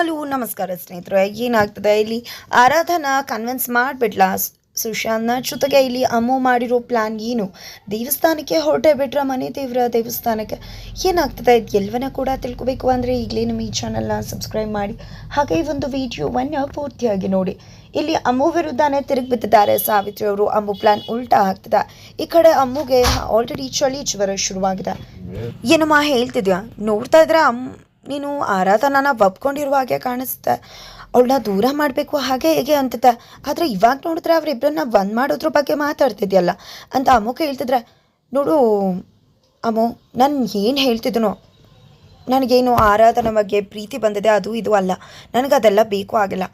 Hello, ನಮಸ್ಕಾರ ಸ್ನೇಹಿತರೆ. ಏನಾಗ್ತದೆ? ಇಲ್ಲಿ ಆರಾಧನಾ ಕನ್ವಿನ್ಸ್ ಮಾಡಿಬಿಡ್ಲಾ ಸುಶಾಂತ್ನ ಜೊತೆಗೆ ಇಲ್ಲಿ ಅಮ್ಮು ಮಾಡಿರೋ ಪ್ಲ್ಯಾನ್ ಏನು? ದೇವಸ್ಥಾನಕ್ಕೆ ಹೊರಟೆ ಬಿಟ್ರ ಮನೆ ದೇವರ ದೇವಸ್ಥಾನಕ್ಕೆ? ಏನಾಗ್ತದೆ? ಇದು ಕೂಡ ತಿಳ್ಕೊಬೇಕು ಅಂದರೆ ಈಗಲೇ ನಮ್ಮ ಈ ಚಾನಲ್ನ ಸಬ್ಸ್ಕ್ರೈಬ್ ಮಾಡಿ. ಹಾಗೆ ಈ ಒಂದು ವಿಡಿಯೋವನ್ನು ಪೂರ್ತಿಯಾಗಿ ನೋಡಿ. ಇಲ್ಲಿ ಅಮ್ಮು ವಿರುದ್ಧನೇ ತಿರುಗಿ ಬಿದ್ದಿದ್ದಾರೆ. ಸಾವಿತ್ರಿ ಅವರು, ಅಮ್ಮು ಪ್ಲಾನ್ ಉಲ್ಟಾ ಆಗ್ತದೆ ಈ ಕಡೆ ಅಮ್ಮುಗೆ ಆಲ್ರೆಡಿ ಚಳಿ ಜ್ವರ ಶುರುವಾಗಿದೆ. ಏನಮ್ಮ ಹೇಳ್ತಿದ್ಯಾ? ನೋಡ್ತಾ ಇದ್ರೆ? ಅಮ್ ನೀನು ಆರಾಧನಾನ ಒಪ್ಕೊಂಡಿರುವ ಹಾಗೆ ಕಾಣಿಸುತ್ತೆ. ಅವಳನ್ನ ದೂರ ಮಾಡಬೇಕು ಹಾಗೆ ಹೇಗೆ ಅಂತತ್ತೆ ಆದರೆ ಇವಾಗ ನೋಡಿದ್ರೆ ಅವರಿಬ್ಬರನ್ನ ಬಂದ್ ಮಾಡೋದ್ರ ಬಗ್ಗೆ ಮಾತಾಡ್ತಿದ್ಯಲ್ಲ. ಅಂತ ಅಮ್ಮಕ್ಕೆ ಹೇಳ್ತಿದ್ರೆ, ನೋಡು ಅಮ್ಮು ನಾನು ಏನು ಹೇಳ್ತಿದ್ದನೋ ನನಗೇನು ಆರಾಧನೆ ಬಗ್ಗೆ ಪ್ರೀತಿ ಬಂದಿದೆ, ಅದು ಇದು ಅಲ್ಲ. ನನಗೆ ಅದೆಲ್ಲ ಬೇಕು ಆಗಿಲ್ಲ.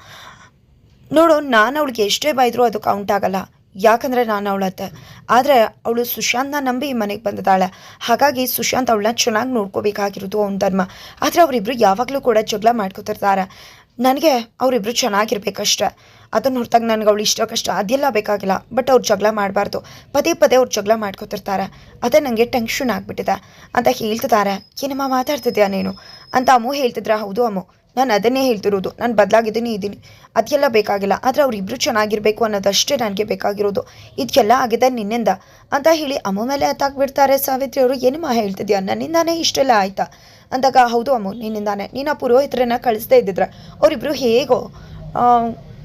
ನೋಡು, ನಾನು ಅವಳಿಗೆ ಎಷ್ಟೇ ಬೈದರೂ ಅದು ಕೌಂಟ್ ಆಗಲ್ಲ. ಯಾಕಂದರೆ ನಾನು ಅವಳತ್ತೆ ಆದರೆ ಅವಳು ಸುಶಾಂತ್ನ ನಂಬಿ ಮನೆಗೆ ಬಂದಿದ್ದಾಳೆ ಹಾಗಾಗಿ ಸುಶಾಂತ್ ಅವಳನ್ನ ಚೆನ್ನಾಗಿ ನೋಡ್ಕೋಬೇಕಾಗಿರೋದು ಅವನ ಧರ್ಮ. ಆದರೆ ಅವರಿಬ್ಬರು ಯಾವಾಗಲೂ ಕೂಡ ಜಗಳ ಮಾಡ್ಕೋತಿರ್ತಾರೆ. ನನಗೆ ಅವರಿಬ್ಬರು ಚೆನ್ನಾಗಿರ್ಬೇಕಷ್ಟೆ. ಅದನ್ನು ಹೊರತಾಗಿ ನನಗೆ ಅವಳು ಇಷ್ಟ ಕಷ್ಟ ಅದೆಲ್ಲ ಬೇಕಾಗಿಲ್ಲ. ಬಟ್ ಅವ್ರು ಜಗಳ ಮಾಡಬಾರ್ದು. ಪದೇ ಪದೇ ಅವ್ರು ಜಗಳ ಮಾಡ್ಕೋತಿರ್ತಾರೆ. ಅದೇ ನನಗೆ ಟೆನ್ಷನ್ ಆಗಿಬಿಟ್ಟಿದೆ. ಅಂತ ಹೇಳ್ತಿದ್ದಾರೆ. ಏನಮ್ಮ ಮಾತಾಡ್ತಿದ್ಯಾ ನೀನು? ಅಂತ ಅಮ್ಮು ಹೇಳ್ತಿದ್ರ, ಹೌದು ಅಮ್ಮು ನಾನು ಅದನ್ನೇ ಹೇಳ್ತಿರೋದು. ನಾನು ಬದಲಾಗಿದ್ದೀನಿ ಇದ್ದೀನಿ ಅದೆಲ್ಲ ಬೇಕಾಗಿಲ್ಲ. ಆದರೆ ಅವರಿಬ್ಬರು ಚೆನ್ನಾಗಿರಬೇಕು ಅನ್ನೋದಷ್ಟೇ ನನಗೆ ಬೇಕಾಗಿರೋದು. ಇದಕ್ಕೆಲ್ಲ ಆಗಿದೆ ನಿನ್ನಿಂದ. ಅಂತ ಹೇಳಿ ಅಮ್ಮ ಮೇಲೆ ಹತ್ತಾಕ್ಬಿಡ್ತಾರೆ ಸಾವಿತ್ರಿ ಅವರು. ಏನಮ್ಮ ಹೇಳ್ತಿದ್ಯಾ? ನನ್ನಿಂದಾನೇ ಇಷ್ಟೆಲ್ಲ ಆಯ್ತಾ? ಅಂದಾಗ, ಹೌದು ಅಮ್ಮ, ನಿನ್ನಿಂದಾನೆ. ನೀನು ಆ ಪುರೋಹಿತರನ್ನ ಕಳಿಸ್ದೇ ಇದ್ದಿದ್ರೆ. ಅವರಿಬ್ಬರು ಹೇಗೋ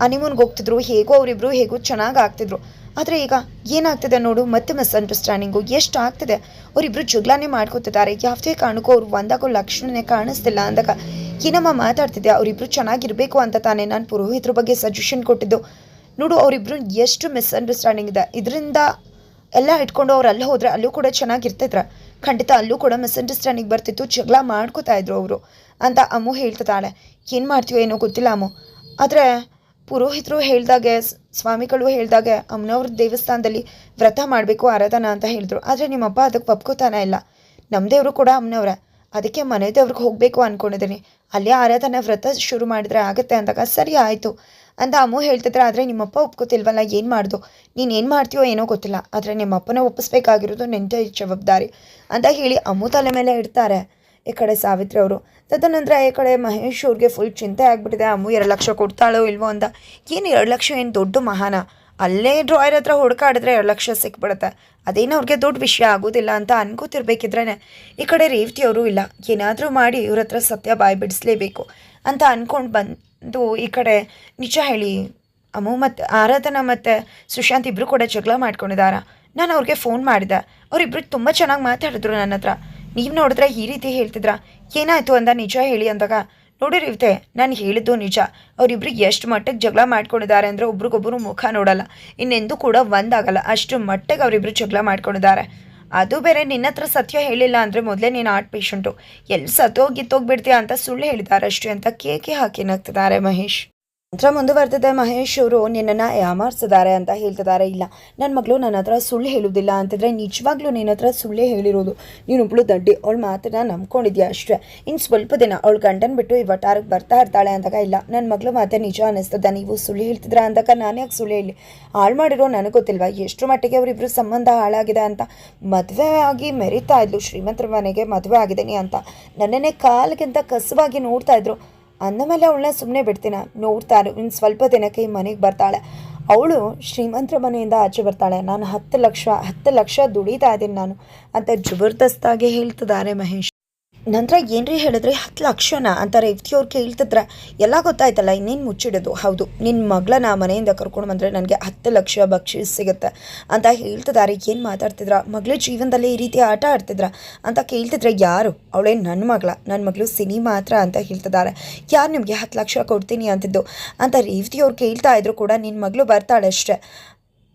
ಅನಿಮೂನ್ಗೆ ಹೋಗ್ತಿದ್ರು. ಹೇಗೋ ಅವರಿಬ್ಬರು ಹೇಗೋ ಚೆನ್ನಾಗಿ ಆಗ್ತಿದ್ರು. ಆದರೆ ಈಗ ಏನಾಗ್ತಿದೆ ನೋಡು, ಮತ್ತೆ ಮಿಸ್ಅಂಡರ್ಸ್ಟ್ಯಾಂಡಿಂಗು ಎಷ್ಟು ಆಗ್ತಿದೆ. ಅವರಿಬ್ಬರು ಜಗಳನೇ ಮಾಡ್ಕೋತಿದ್ದಾರೆ. ಯಾವುದೇ ಕಾರಣಕ್ಕೂ ಅವ್ರು ಒಂದಾಗೋ ಲಕ್ಷಣನೇ ಕಾಣಿಸ್ತಿಲ್ಲ ಅಂದಾಗ ಏನಮ್ಮ ಮಾತಾಡ್ತಿದ್ದೆ ಅವರಿಬ್ಬರು ಚೆನ್ನಾಗಿರಬೇಕು ಅಂತ ತಾನೇ ನಾನು ಪುರೋಹಿತರ ಬಗ್ಗೆ ಸಜೆಷನ್ ಕೊಟ್ಟಿದ್ದು. ನೋಡು ಅವರಿಬ್ಬರು ಎಷ್ಟು ಮಿಸ್ಅಂಡರ್ಸ್ಟ್ಯಾಂಡಿಂಗ್ ಇದೆ. ಇದರಿಂದ ಎಲ್ಲ ಇಟ್ಕೊಂಡು ಅವ್ರು ಅಲ್ಲಿ ಹೋದರೆ ಅಲ್ಲೂ ಕೂಡ ಚೆನ್ನಾಗಿರ್ತಿದ್ರ. ಖಂಡಿತ ಅಲ್ಲೂ ಕೂಡ ಮಿಸ್ಅಂಡರ್ಸ್ಟ್ಯಾಂಡಿಂಗ್ ಬರ್ತಿತ್ತು, ಜಗಳ ಮಾಡ್ಕೋತಾ ಇದ್ರು ಅವರು ಅಂತ ಅಮ್ಮು ಹೇಳ್ತಾಳೆ ಏನು ಮಾಡ್ತೀವೋ ಏನೋ ಗೊತ್ತಿಲ್ಲ ಅಮ್ಮು. ಆದರೆ ಪುರೋಹಿತರು ಹೇಳ್ದಾಗೆ ಸ್ವಾಮಿಗಳು ಹೇಳ್ದಾಗೆ ಅಮ್ಮನವ್ರ ದೇವಸ್ಥಾನದಲ್ಲಿ ವ್ರತ ಮಾಡಬೇಕು ಆರಾಧನಾ ಅಂತ ಹೇಳಿದ್ರು. ಆದರೆ ನಿಮ್ಮಪ್ಪ ಅದಕ್ಕೆ ಒಪ್ಕೋತಾನೆ ಇಲ್ಲ. ನಮ್ಮ ದೇವರು ಕೂಡ ಅಮ್ಮನವ್ರೆ. ಅದಕ್ಕೆ ಮನೆ ದೇವ್ರಿಗೆ ಹೋಗಬೇಕು ಅಂದ್ಕೊಂಡಿದ್ದೀನಿ ಅಲ್ಲೇ ಆರಾಧನಾ ವ್ರತ ಶುರು ಮಾಡಿದ್ರೆ ಆಗುತ್ತೆ ಅಂದಾಗ ಸರಿ ಆಯಿತು. ಅಂತ ಅಮ್ಮು ಹೇಳ್ತಿದ್ರೆ, ಆದರೆ ನಿಮ್ಮಪ್ಪ ಒಪ್ಕೋತಿಲ್ವಲ್ಲ, ಏನು ಮಾಡ್ದು? ನೀನು ಏನು ಮಾಡ್ತೀಯೋ ಏನೋ ಗೊತ್ತಿಲ್ಲ. ಆದರೆ ನಿಮ್ಮಪ್ಪನ ಒಪ್ಪಿಸ್ಬೇಕಾಗಿರೋದು ನೆಂಟ ಜವಾಬ್ದಾರಿ ಅಂತ ಹೇಳಿ ಅಮ್ಮು ತಲೆ ಮೇಲೆ ಇಡ್ತಾರೆ. ಈ ಕಡೆ ಸಾವಿತ್ರಿ ಅವರು, ತದನಂತರ ಈ ಕಡೆ ಮಹೇಶ್ ಅವ್ರಿಗೆ ಫುಲ್ ಚಿಂತೆ ಆಗಿಬಿಟ್ಟಿದೆ. ಅಮ್ಮು ಎರಡು ಲಕ್ಷ ಕೊಡ್ತಾಳೋ ಇಲ್ವೋ ಅಂತ. ಏನು ಎರಡು ಲಕ್ಷ, ಏನು ದೊಡ್ಡ ಮಹಾನ? ಅಲ್ಲೇ ಡ್ರಾಯರ್ ಹತ್ರ ಹುಡುಕಾಡಿದ್ರೆ ಎರಡು ಲಕ್ಷ ಸಿಕ್ಬಿಡುತ್ತೆ. ಅದೇನು ಅವ್ರಿಗೆ ದೊಡ್ಡ ವಿಷಯ ಆಗೋದಿಲ್ಲ ಅಂತ ಅನ್ಕೋತಿರ್ಬೇಕಿದ್ರೇ ಈ ಕಡೆ ರೇವತಿ ಅವರು ಇಲ್ಲ. ಏನಾದರೂ ಮಾಡಿ ಇವ್ರ ಹತ್ರ ಸತ್ಯ ಬಾಯಿ ಬಿಡಿಸ್ಲೇಬೇಕು ಅಂತ ಅಂದ್ಕೊಂಡು ಬಂದು ಈ ಕಡೆ ನಿಜ ಹೇಳಿ ಅಮ್ಮು ಮತ್ತು ಆರಾಧನಾ ಮತ್ತು ಸುಶಾಂತ್ ಇಬ್ಬರು ಕೂಡ ಜಗಳ ಮಾಡ್ಕೊಂಡಿದ್ದಾರ ನಾನು ಅವ್ರಿಗೆ ಫೋನ್ ಮಾಡಿದೆ. ಅವರಿಬ್ಬರು ತುಂಬ ಚೆನ್ನಾಗಿ ಮಾತಾಡಿದ್ರು ನನ್ನ ಹತ್ರ ನೀವು ನೋಡಿದ್ರೆ ಈ ರೀತಿ ಹೇಳ್ತಿದ್ರ. ಏನಾಯಿತು ಅಂದ ನಿಜ ಹೇಳಿ ಅಂದಾಗ. ನೋಡಿ ರೀತೆ ನಾನು ಹೇಳಿದ್ದು ನಿಜ. ಅವರಿಬ್ಬರು ಎಷ್ಟು ಮಟ್ಟಿಗೆ ಜಗಳ ಮಾಡ್ಕೊಂಡಿದ್ದಾರೆ ಅಂದರೆ ಒಬ್ರಿಗೊಬ್ಬರು ಮುಖ ನೋಡಲ್ಲ. ಇನ್ನೆಂದೂ ಕೂಡ ಒಂದಾಗಲ್ಲ, ಅಷ್ಟು ಮಟ್ಟಿಗೆ ಅವರಿಬ್ರು ಜಗಳ ಮಾಡ್ಕೊಂಡಿದ್ದಾರೆ. ಅದು ಬೇರೆ, ನಿನ್ನ ಹತ್ರ ಸತ್ಯ ಹೇಳಿಲ್ಲ ಅಂದರೆ ಮೊದಲೇ ನೀನು ಆರ್ಟ್ ಪೇಷಂಟು. ಎಲ್ಲಿ ಸತ್ತೋಗಿತ್ತೋಗ್ಬಿಡ್ತೀಯ ಅಂತ ಸುಳ್ಳು ಹೇಳಿದ್ದಾರೆ ಅಷ್ಟೇ ಅಂತ ಕೇಕೆ ಹಾಕಿ ನಗ್ತಿದ್ದಾರೆ ಮಹೇಶ್. ನಂತರ ಮುಂದುವರೆದಿದೆ ಮಹೇಶ್ ಅವರು, ನಿನ್ನನ್ನು ಯಾಮಾರಿಸಿದ್ದಾರೆ ಅಂತ ಹೇಳ್ತಿದ್ದಾರೆ. ಇಲ್ಲ ನನ್ನ ಮಗಳು ನನ್ನ ಹತ್ರ ಸುಳ್ಳು ಹೇಳೋದಿಲ್ಲ ಅಂತಿದ್ರೆ ನಿಜವಾಗ್ಲೂ ನಿನ್ನ ಹತ್ರ ಸುಳ್ಳೇ ಹೇಳಿರೋದು. ನೀನೊಬ್ಳು ದಡ್ಡಿ ಅವಳ ಮಾತನ್ನ ನಂಬ್ಕೊಂಡಿದ್ಯಾ ಅಷ್ಟೇ. ಇನ್ನು ಸ್ವಲ್ಪ ದಿನ ಅವಳು ಗಂಡನ ಬಿಟ್ಟು ಈ ವಟಾರಕ್ಕೆ ಬರ್ತಾ ಇರ್ತಾಳೆ ಅಂದಾಗ ಇಲ್ಲ ನನ್ನ ಮಗಳು ಮಾತೆ ನಿಜ ಅನ್ನಿಸ್ತದ ನೀವು ಸುಳ್ಳು ಹೇಳ್ತಿದ್ರ ಅಂದಾಗ ನಾನು ಯಾಕೆ ಸುಳ್ಳು ಹೇಳಿ? ಹಾಳು ಮಾಡಿರೋ ನನಗೆ ಗೊತ್ತಿಲ್ವಾ ಎಷ್ಟು ಮಟ್ಟಿಗೆ ಅವರಿಬ್ಬರು ಸಂಬಂಧ ಹಾಳಾಗಿದೆ ಅಂತ? ಮದುವೆ ಆಗಿ ಮೆರಿತಾ ಇದ್ಲು, ಶ್ರೀಮಂತರ ಮನೆಗೆ ಮದುವೆ ಆಗಿದ್ದೀನಿ ಅಂತ. ನನ್ನನ್ನೇ ಕಾಲಿಗಿಂತ ಕಸುವಾಗಿ ನೋಡ್ತಾ ಇದ್ರು. ಮೇಲೆ ಅವಳನ್ನ ಸುಮ್ಮನೆ ಬಿಡ್ತೀನ? ನೋಡ್ತಾರೆ ಇನ್ನು ಸ್ವಲ್ಪ ದಿನಕ್ಕೆ ಈ ಮನೆಗೆ ಬರ್ತಾಳೆ. ಅವಳು ಶ್ರೀಮಂತರ ಮನೆಯಿಂದ ಆಚೆ ಬರ್ತಾಳೆ. ನಾನು ಹತ್ತು ಲಕ್ಷ ಹತ್ತು ಲಕ್ಷ ದುಡಿತಾ ಇದ್ದೀನಿ ನಾನು ಅಂತ ಜಬರ್ದಸ್ತಾಗಿ ಹೇಳ್ತಿದ್ದಾರೆ ಮಹೇಶ್. ನಂತರ ಏನ್ರಿ ಹೇಳಿದ್ರೆ? ಹತ್ತು ಲಕ್ಷನ ಅಂತ ರೇವತಿ ಅವ್ರು ಕೇಳ್ತಿದ್ರೆ ಎಲ್ಲ ಗೊತ್ತಾಯ್ತಲ್ಲ, ಇನ್ನೇನು ಮುಚ್ಚಿಡೋದು? ಹೌದು ನಿನ್ನ ಮಗಳನ್ನ ಮನೆಯಿಂದ ಕರ್ಕೊಂಡು ಬಂದರೆ ನನಗೆ ಹತ್ತು ಲಕ್ಷ ಬಕ್ಷೀಸ್ ಸಿಗುತ್ತೆ. ಅಂತ ಹೇಳ್ತಿದ್ದಾರೆ ಏನು ಮಾತಾಡ್ತಿದ್ರ? ಮಗಳ ಜೀವನದಲ್ಲಿ ಈ ರೀತಿ ಆಟ ಆಡ್ತಿದ್ರ ಅಂತ ಕೇಳ್ತಿದ್ರೆ, ಯಾರು? ಅವಳೇ ನನ್ನ ಮಗಳ ನನ್ನ ಮಗಳು ಸಿನಿ ಮಾತ್ರ ಅಂತ ಹೇಳ್ತಿದ್ದಾರೆ ಯಾರು ನಿಮಗೆ ಹತ್ತು ಲಕ್ಷ ಕೊಡ್ತೀನಿ ಅಂತಿದ್ದು? ಅಂತ ರೇವತಿ ಅವ್ರು ಕೇಳ್ತಾ ಇದ್ರು ಕೂಡ ನಿನ್ನ ಮಗಳು ಬರ್ತಾಳೆ ಅಷ್ಟೇ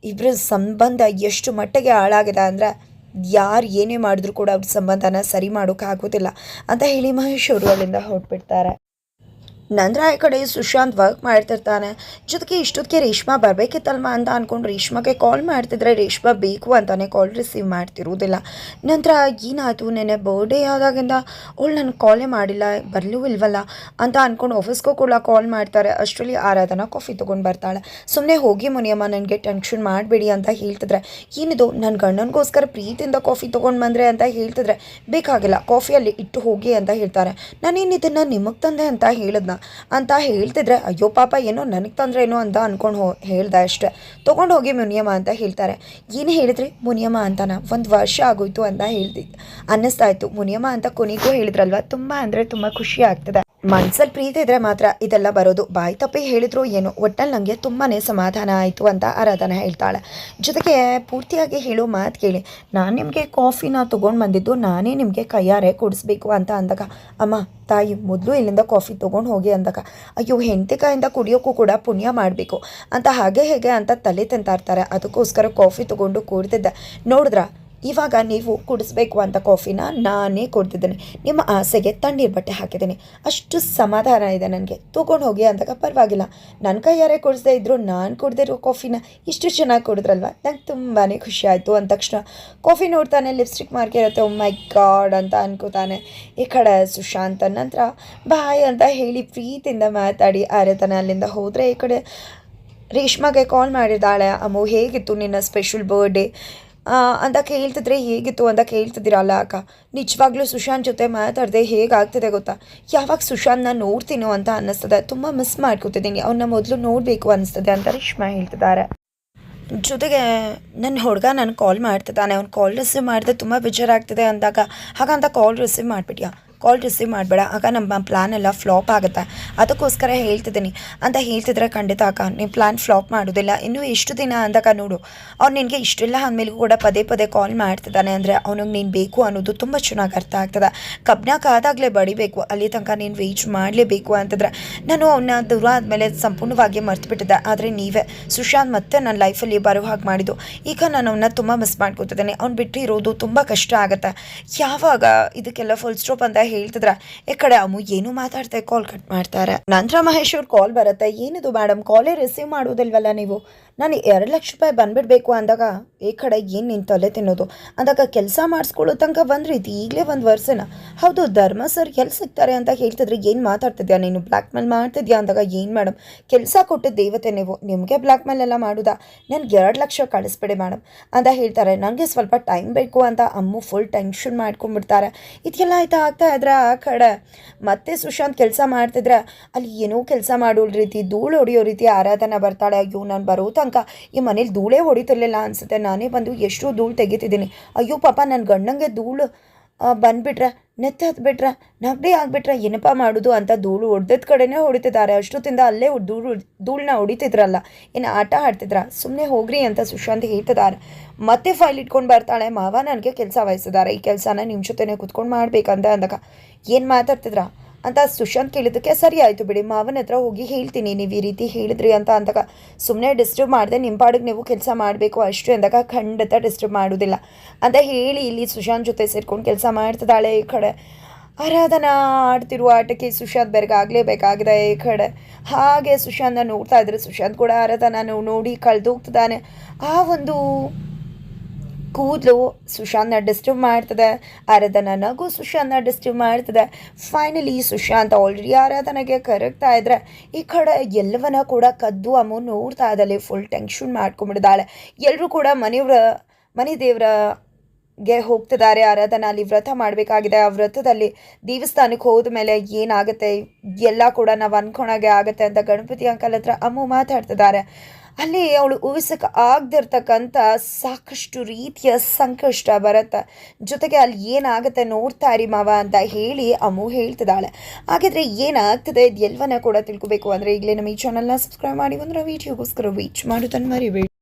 ಇಬ್ಬರ ಸಂಬಂಧ ಎಷ್ಟು ಮಟ್ಟಿಗೆ ಹಾಳಾಗಿದೆ ಅಂದರೆ ಯಾರು ಏನೇ ಮಾಡಿದ್ರು ಕೂಡ ಅವ್ರ ಸಂಬಂಧನ ಸರಿ ಮಾಡೋಕ್ಕಾಗೋದಿಲ್ಲ ಅಂತ ಹೇಳಿ ಮಹೇಶ್ ಅವರು ಅಲ್ಲಿಂದ ಹೊರಟ್ಬಿಡ್ತಾರೆ. ನಂತರ ಈ ಕಡೆ ಸುಶಾಂತ್ ವರ್ಕ್ ಮಾಡ್ತಿರ್ತಾನೆ. ಜೊತೆಗೆ ಇಷ್ಟೊತ್ತಿಗೆ ರೇಷ್ಮಾ ಬರಬೇಕಿತ್ತಲ್ವ ಅಂತ ಅಂದ್ಕೊಂಡು ರೇಷ್ಮಾಗೆ ಕಾಲ್ ಮಾಡ್ತಿದ್ರೆ ರೇಷ್ಮಾ ಬೇಕು ಅಂತಾನೆ ಕಾಲ್ ರಿಸೀವ್ ಮಾಡ್ತಿರೋದಿಲ್ಲ ನಂತರ ಏನಾಯಿತು? ನೆನೆ ಬರ್ಡೇ ಆದಾಗಿಂದ ಅವಳು ನನ್ನ ಕಾಲೇ ಮಾಡಿಲ್ಲ, ಬರಲೂ ಇಲ್ವಲ್ಲ ಅಂತ ಅಂದ್ಕೊಂಡು ಆಫೀಸ್ಗೂ ಕೂಡ ಕಾಲ್ ಮಾಡ್ತಾರೆ. ಅಷ್ಟರಲ್ಲಿ ಆರಾಧನ ಕಾಫಿ ತೊಗೊಂಡು ಬರ್ತಾಳೆ. ಸುಮ್ಮನೆ ಹೋಗಿ ಮುನಿಯಮ್ಮ, ನನಗೆ ಟೆನ್ಷನ್ ಮಾಡಬೇಡಿ ಅಂತ ಹೇಳ್ತಿದ್ರೆ, ಏನಿದು? ನನ್ನ ಗಂಡನಿಗೋಸ್ಕರ ಪ್ರೀತಿಯಿಂದ ಕಾಫಿ ತೊಗೊಂಡು ಬಂದರೆ ಅಂತ ಹೇಳ್ತಿದ್ರೆ, ಬೇಕಾಗಿಲ್ಲ ಕಾಫಿಯಲ್ಲಿ ಇಟ್ಟು ಹೋಗಿ ಅಂತ ಹೇಳ್ತಾರೆ. ನಾನೇನು ಇದನ್ನು ನಿಮಗೆ ತಂದೆ ಅಂತ ಹೇಳಿದ್ನ? ಅಂತ ಹೇಳ್ತಿದ್ರೆ, ಅಯ್ಯೋ ಪಾಪ, ಏನೋ ನನಗೆ ತೊಂದರೆ ಏನೋ ಅಂತ ಅಂದ್ಕೊಂಡು ಹೋ, ಹೇಳ್ದೆ ಅಷ್ಟೆ. ತೊಗೊಂಡು ಹೋಗಿ ಮುನಿಯಮ್ಮ ಅಂತ ಹೇಳ್ತಾರೆ. ಏನು ಹೇಳಿದ್ರಿ? ಮುನಿಯಮ್ಮ ಅಂತನ? ಒಂದು ವರ್ಷ ಆಗೋಯ್ತು ಅಂತ ಹೇಳ್ತಿ ಅನ್ನಿಸ್ತಾ ಇತ್ತು. ಮುನಿಯಮ್ಮ ಅಂತ ಕೊನೆಗೂ ಹೇಳಿದ್ರಲ್ವ? ತುಂಬ ಅಂದರೆ ತುಂಬ ಖುಷಿ ಆಗ್ತದೆ. ಮನ್ಸಲ್ಲಿ ಪ್ರೀತಿ ಇದ್ರೆ ಮಾತ್ರ ಇದೆಲ್ಲ ಬರೋದು. ಬಾಯಿ ತಪ್ಪಿ ಹೇಳಿದ್ರು ಏನು? ಒಟ್ಟಲ್ಲಿ ನನಗೆ ತುಂಬಾ ಸಮಾಧಾನ ಆಯಿತು ಅಂತ ಆರಾಧನೆ ಹೇಳ್ತಾಳೆ. ಜೊತೆಗೆ ಪೂರ್ತಿಯಾಗಿ ಹೇಳೋ ಮಾತು ಕೇಳಿ. ನಾನು ನಿಮಗೆ ಕಾಫಿನ ತೊಗೊಂಡು ಬಂದಿದ್ದು ನಾನೇ ನಿಮಗೆ ಕೈಯಾರೆ ಕೊಡಿಸ್ಬೇಕು ಅಂತ ಅಂದಾಗ, ಅಮ್ಮ, ತಾಯಿ ಮೊದಲು ಇಲ್ಲಿಂದ ಕಾಫಿ ತೊಗೊಂಡು ಹೋಗಿ ಅಂದಾಗ, ಅಯ್ಯೋ, ಹೆಂಡತಿ ಕೈಯಿಂದ ಕುಡಿಯೋಕ್ಕೂ ಕೂಡ ಪುಣ್ಯ ಮಾಡಬೇಕು. ಅಂತ ಹಾಗೆ ಹೇಗೆ ಅಂತ ತಲೆ ತಿಂತಾ ಇರ್ತಾರೆ ಅದಕ್ಕೋಸ್ಕರ ಕಾಫಿ ತೊಗೊಂಡು ಕೂಡ್ತಿದ್ದೆ ನೋಡಿದ್ರ? ಇವಾಗ ನೀವು ಕುಡಿಸ್ಬೇಕು ಅಂತ ಕಾಫಿನ ನಾನೇ ಕೊಡ್ತಿದ್ದೇನೆ ನಿಮ್ಮ ಆಸೆಗೆ ತಣ್ಣೀರು ಬಟ್ಟೆ ಹಾಕಿದ್ದೀನಿ. ಅಷ್ಟು ಸಮಾಧಾನ ಇದೆ ನನಗೆ. ತೊಗೊಂಡು ಹೋಗಿ ಅಂದಾಗ ಪರವಾಗಿಲ್ಲ. ನನ್ನ ಕೈಯಾರೆ ಕುಡಿಸ್ದೇ ಇದ್ರು ನಾನು ಕುಡ್ದಿರೋ ಕಾಫಿನ ಇಷ್ಟು ಚೆನ್ನಾಗಿ ಕುಡಿದ್ರಲ್ವ? ನಂಗೆ ತುಂಬಾ ಖುಷಿ ಆಯಿತು ಅಂದ ತಕ್ಷಣ. ಕಾಫಿ ನೋಡ್ತಾನೆ, ಲಿಪ್ಸ್ಟಿಕ್ ಮಾರ್ಕಿರುತ್ತೆ ಓ ಮೈ ಗಾಡ್ ಅಂತ ಅನ್ಕೋತಾನೆ. ಈ ಕಡೆ ಸುಶಾಂತ್ ನಂತರ, ಬಾಯ್ ಅಂತ ಹೇಳಿ ಪ್ರೀತಿಯಿಂದ ಮಾತಾಡಿ ಆರತಾನೆ ಅಲ್ಲಿಂದ ಹೋದರೆ ಈ ಕಡೆ ರೇಷ್ಮಾಗೆ ಕಾಲ್ ಮಾಡಿದ್ದಾಳೆ. ಅಮ್ಮು, ಹೇಗಿತ್ತು ನಿನ್ನ ಸ್ಪೆಷಲ್ ಬರ್ಡೇ ಅಂತ ಕೇಳ್ತಿದ್ರೆ ಹೇಗಿತ್ತು ಅಂತ ಕೇಳ್ತಿದ್ದೀರಲ್ಲ ಅಕ್ಕ? ನಿಜವಾಗ್ಲೂ ಸುಶಾಂತ್ ಜೊತೆ ಮಾತಾಡದೆ ಹೇಗಾಗ್ತಿದೆ ಗೊತ್ತಾ? ಯಾವಾಗ ಸುಶಾಂತ್ನ ನೋಡ್ತೀನೋ ಅಂತ ಅನ್ನಿಸ್ತದೆ. ತುಂಬ ಮಿಸ್ ಮಾಡ್ಕೊತಿದ್ದೀನಿ. ಅವನ್ನ ಮೊದಲು ನೋಡಬೇಕು ಅನ್ನಿಸ್ತದೆ ಅಂತ ರೇಷ್ಮಾ ಹೇಳ್ತಿದ್ದಾರೆ. ಜೊತೆಗೆ ನನ್ನ ಹುಡುಗ ನಾನು ಕಾಲ್ ಮಾಡ್ತಿದ್ದಾನೆ. ಅವ್ನು ಕಾಲ್ ರಿಸೀವ್ ಮಾಡಿದೆ ತುಂಬ ಬೇಜಾರಾಗ್ತಿದೆ ಅಂದಾಗ. ಹಾಗಂತ ಕಾಲ್ ರಿಸೀವ್ ಮಾಡಿಬಿಟ್ಯಾ? ಕಾಲ್ ರಿಸೀವ್ ಮಾಡಬೇಡ. ಆಗ ನಮ್ಮ ಪ್ಲ್ಯಾನ್ ಎಲ್ಲ ಫ್ಲಾಪ್ ಆಗುತ್ತೆ. ಅದಕ್ಕೋಸ್ಕರ ಹೇಳ್ತಿದ್ದೀನಿ. ಅಂತ ಹೇಳ್ತಿದ್ರೆ ಖಂಡಿತ ಅಕ್ಕ ನೀವು ಪ್ಲ್ಯಾನ್ ಫ್ಲಾಪ್ ಮಾಡೋದಿಲ್ಲ. ಇನ್ನೂ ಎಷ್ಟು ದಿನ ಅಂದಾಗ ನೋಡು. ಅವ್ನು ನಿನಗೆ ಇಷ್ಟೆಲ್ಲ ಅಂದಮೇಲೆಗೂ ಕೂಡ ಪದೇ ಪದೇ ಕಾಲ್ ಮಾಡ್ತಿದ್ದಾನೆ ಅಂದರೆ ಅವನಿಗೆ ನೀನು ಬೇಕು ಅನ್ನೋದು ತುಂಬ ಚೆನ್ನಾಗಿ ಅರ್ಥ ಆಗ್ತದೆ. ಕಬ್ನ ಕಾದಾಗಲೇ ಬಡಿಬೇಕು. ಅಲ್ಲಿ ತನಕ ನೀನು ವೇಟ್ ಮಾಡಲೇಬೇಕು ಅಂತಂದ್ರೆ ನಾನು ಅವನ್ನ ದೂರ ಆದಮೇಲೆ ಸಂಪೂರ್ಣವಾಗಿ ಮರ್ತುಬಿಟ್ಟಿದ್ದೆ. ಆದರೆ ನೀವೇ, ಸುಶಾಂತ್ ಮತ್ತೆ ನನ್ನ ಲೈಫಲ್ಲಿ ಬರೋ ಹಾಗೆ ಮಾಡಿದ್ದು. ಈಗ ನಾನು ಅವನ್ನ ತುಂಬ ಮಿಸ್ ಮಾಡ್ಕೊತಿದ್ದೇನೆ. ಅವ್ನು ಬಿಟ್ಟು ಇರೋದು ತುಂಬ ಕಷ್ಟ ಆಗುತ್ತೆ. ಯಾವಾಗ ಇದಕ್ಕೆಲ್ಲ ಫುಲ್ ಸ್ಟಾಪ್ ಅಂತ ಹೇಳ್ತಿದ್ರ. ಈ ಕಡೆ ಅಮ್ಮು, ಏನು ಮಾತಾಡ್ತಾ ಕಾಲ್ ಕಟ್ ಮಾಡ್ತಾರೆ. ನಂತರ ಮಹೇಶ್ ಅವ್ರ ಕಾಲ್ ಬರುತ್ತೆ. ಏನಿದು ಮೇಡಮ್ ಕಾಲೇ ರಿಸೀವ್ ಮಾಡೋದಿಲ್ವಲ್ಲ ನೀವು? ನಾನು ಎರಡು ಲಕ್ಷ ರೂಪಾಯಿ ಬಂದ್ಬಿಡ್ಬೇಕು ಅಂದಾಗ ಈ ಕಡೆ ಏನು ನಿನ್ನ ತಲೆ ತಿನ್ನೋದು? ಅಂದಾಗ ಕೆಲಸ ಮಾಡಿಸ್ಕೊಳ್ಳೋ ತನಕ ರೀತಿ ಈಗಲೇ ಒಂದು ವರ್ಷನ. ಹೌದು, ಧರ್ಮ ಸರ್ ಎಲ್ಲಿ ಸಿಗ್ತಾರೆ ಅಂತ ಹೇಳ್ತಿದ್ರೆ ಏನು ಮಾತಾಡ್ತಿದ್ಯಾ? ನೀನು ಬ್ಲ್ಯಾಕ್ ಮೇಲ್ ಮಾಡ್ತಿದ್ಯಾ ಅಂದಾಗ ಏನು ಮೇಡಮ್ ಕೆಲಸ ಕೊಟ್ಟಿದ್ದ ದೇವತೆ ನೀವು, ನಿಮಗೆ ಬ್ಲ್ಯಾಕ್ ಮೇಲ್ ಎಲ್ಲ ಮಾಡೋದಾ? ನನಗೆ ಎರಡು ಲಕ್ಷ ಕಳಿಸ್ಬಿಡಿ ಮೇಡಮ್ ಅಂತ ಹೇಳ್ತಾರೆ. ನನಗೆ ಸ್ವಲ್ಪ ಟೈಮ್ ಬೇಕು ಅಂತ ಅಮ್ಮು ಫುಲ್ ಟೆನ್ಷನ್ ಮಾಡ್ಕೊಂಡ್ಬಿಡ್ತಾರೆ. ಇದೆಲ್ಲ ಆಯ್ತಾ ಆಗ್ತಾ ಇದ್ರೆ ಆ ಕಡೆ? ಮತ್ತೆ ಸುಶಾಂತ್ ಕೆಲಸ ಮಾಡ್ತಿದ್ರೆ ಅಲ್ಲಿ ಏನೋ ಕೆಲಸ ಮಾಡೋ ರೀತಿ, ಧೂಳು ಹೊಡಿಯೋ ರೀತಿ ಆರಾಧನೆ ಬರ್ತಾಳೆ. ಅಯ್ಯೋ, ನಾನು ಬರೋ ತನಕ ಈ ಮನೇಲಿ ಧೂಳೇ ಹೊಡಿತಿರ್ಲಿಲ್ಲ ಅನ್ಸುತ್ತೆ. ನಾನೇ ಬಂದು ಎಷ್ಟೋ ಧೂಳು ತೆಗಿತಿದ್ದೀನಿ. ಅಯ್ಯೋ ಪಾಪ ನನ್ನ ಗಂಡಂಗೆ ಧೂಳು ಬಂದುಬಿಟ್ರೆ ನೆತ್ತೆ ಹತ್ಬಿಟ್ರೆ ನಗಡಿ ಆಗ್ಬಿಟ್ರೆ ಏನಪ್ಪ ಮಾಡೋದು ಅಂತ ಧೂಳು ಹೊಡೆದ ಕಡೆನೇ ಹೊಡಿತಿದ್ದಾರೆ. ಅಷ್ಟೊತ್ತಿಂದ ಅಲ್ಲೇ ಧೂಳು, ಧೂಳನ್ನ ಹೊಡಿತಿದ್ರಲ್ಲ. ಏನು ಆಟ ಆಡ್ತಿದ್ರ? ಸುಮ್ಮನೆ ಹೋಗ್ರಿ ಅಂತ ಸುಶಾಂತ್ ಹೇಳ್ತಿದ್ದಾರೆ. ಮತ್ತೆ ಫೈಲ್ ಇಟ್ಕೊಂಡು ಬರ್ತಾಳೆ. ಮಾವ ನನಗೆ ಕೆಲಸ ವಹಿಸಿದ್ದಾರೆ. ಈ ಕೆಲಸನ ನಿಮ್ಮ ಜೊತೆನೇ ಕುತ್ಕೊಂಡು ಮಾಡ್ಬೇಕಂತ ಅಂದಾಗ. ಏನು ಮಾತಾಡ್ತಿದ್ರ? ಅಂತ ಸುಶಾಂತ್ ಕೇಳಿದ್ದಕ್ಕೆ ಸರಿ ಆಯಿತು ಬಿಡಿ, ಮಾವನ ಹತ್ರ ಹೋಗಿ ಹೇಳ್ತೀನಿ, ನೀವು ಈ ರೀತಿ ಹೇಳಿದ್ರಿ ಅಂತ ಅಂದಾಗ ಸುಮ್ಮನೆ ಡಿಸ್ಟರ್ಬ್ ಮಾಡಿದೆ, ನಿಮ್ಮ ಪಾಡಿಗೆ ನೀವು ಕೆಲಸ ಮಾಡಬೇಕು, ಅಷ್ಟು ಅಂದಾಗ ಖಂಡಿತ ಡಿಸ್ಟರ್ಬ್ ಮಾಡೋದಿಲ್ಲ ಅಂತ ಹೇಳಿ ಇಲ್ಲಿ ಸುಶಾಂತ್ ಜೊತೆ ಸೇರ್ಕೊಂಡು ಕೆಲಸ ಮಾಡ್ತಿದ್ದಾಳೆ ಈ ಕಡೆ. ಆರಾಧನಾ ಆಡ್ತಿರುವ ಆಟಕ್ಕೆ ಸುಶಾಂತ್ ಬೆರಗಾಗಲೇಬೇಕಾಗಿದೆ ಈ ಕಡೆ. ಹಾಗೆ ಸುಶಾಂತ್ನ ನೋಡ್ತಾ ಇದ್ರೆ ಸುಶಾಂತ್ ಕೂಡ ಆರಾಧನಾ ನೋಡಿ ಕಳೆದೋಗ್ತಿದ್ದಾನೆ. ಆ ಒಂದು ಕೂದಲು ಸುಶಾಂತ್ನ ಡಿಸ್ಟರ್ಬ್ ಮಾಡ್ತದೆ, ಆರಾಧನ ನಗು ಸುಶಾಂತ್ನ ಡಿಸ್ಟರ್ಬ್ ಮಾಡ್ತದೆ. ಫೈನಲಿ ಸುಶಾಂತ್ ಆಲ್ರೆಡಿ ಆರಾಧನೆಗೆ ಕರಗ್ತಾ ಇದ್ರೆ, ಈ ಕಡೆ ಎಲ್ಲವನ್ನ ಕೂಡ ಕದ್ದು ಅಮ್ಮ ನೋಡ್ತಾ ಇದ್ದಲ್ಲಿ ಫುಲ್ ಟೆನ್ಷನ್ ಮಾಡ್ಕೊಂಡ್ಬಿಡ್ದಾಳೆ ಎಲ್ಲರೂ ಕೂಡ ಮನೆಯವ್ರ ಮನೆ ದೇವರ ಗೆ ಹೋಗ್ತಿದ್ದಾರೆ ಆರಾಧನ ಅಲ್ಲಿ ವ್ರತ ಮಾಡಬೇಕಾಗಿದೆ. ಆ ವ್ರತದಲ್ಲಿ ದೇವಸ್ಥಾನಕ್ಕೆ ಹೋದ ಮೇಲೆ ಏನಾಗುತ್ತೆ? ಎಲ್ಲ ಕೂಡ ನಾವು ಅನ್ಕೊಳಗೆ ಆಗುತ್ತೆ ಅಂತ ಗಣಪತಿ ಅಂಕಲ್ ಹತ್ರ ಅಮ್ಮು ಮಾತಾಡ್ತಿದ್ದಾರೆ. ಅಲ್ಲಿ ಅವಳು ಊಹಿಸಕ್ಕೆ ಆಗದಿರ್ತಕ್ಕಂಥ ಸಾಕಷ್ಟು ರೀತಿಯ ಸಂಕಷ್ಟ ಬರುತ್ತೆ. ಜೊತೆಗೆ ಅಲ್ಲಿ ಏನಾಗುತ್ತೆ ನೋಡ್ತಾ ಇರಿ ಮಾವ ಅಂತ ಹೇಳಿ ಅಮ್ಮು ಹೇಳ್ತಿದ್ದಾಳೆ. ಹಾಗಿದ್ರೆ ಏನಾಗ್ತದೆ ಇದು ಎಲ್ಲವನ್ನ ಕೂಡ ತಿಳ್ಕೊಬೇಕು. ಅಂದರೆ ಈಗಲೇ ನಮ್ಮ ಈ ಚಾನಲ್ನ ಸಬ್ಸ್ಕ್ರೈಬ್ ಮಾಡಿ. ಬಂದ್ರೆ ವೀಡಿಯೋಗೋಸ್ಕರ ವೀಚ್ ಮಾಡೋದನ್ನು ಮರಿಬೇಡಿ.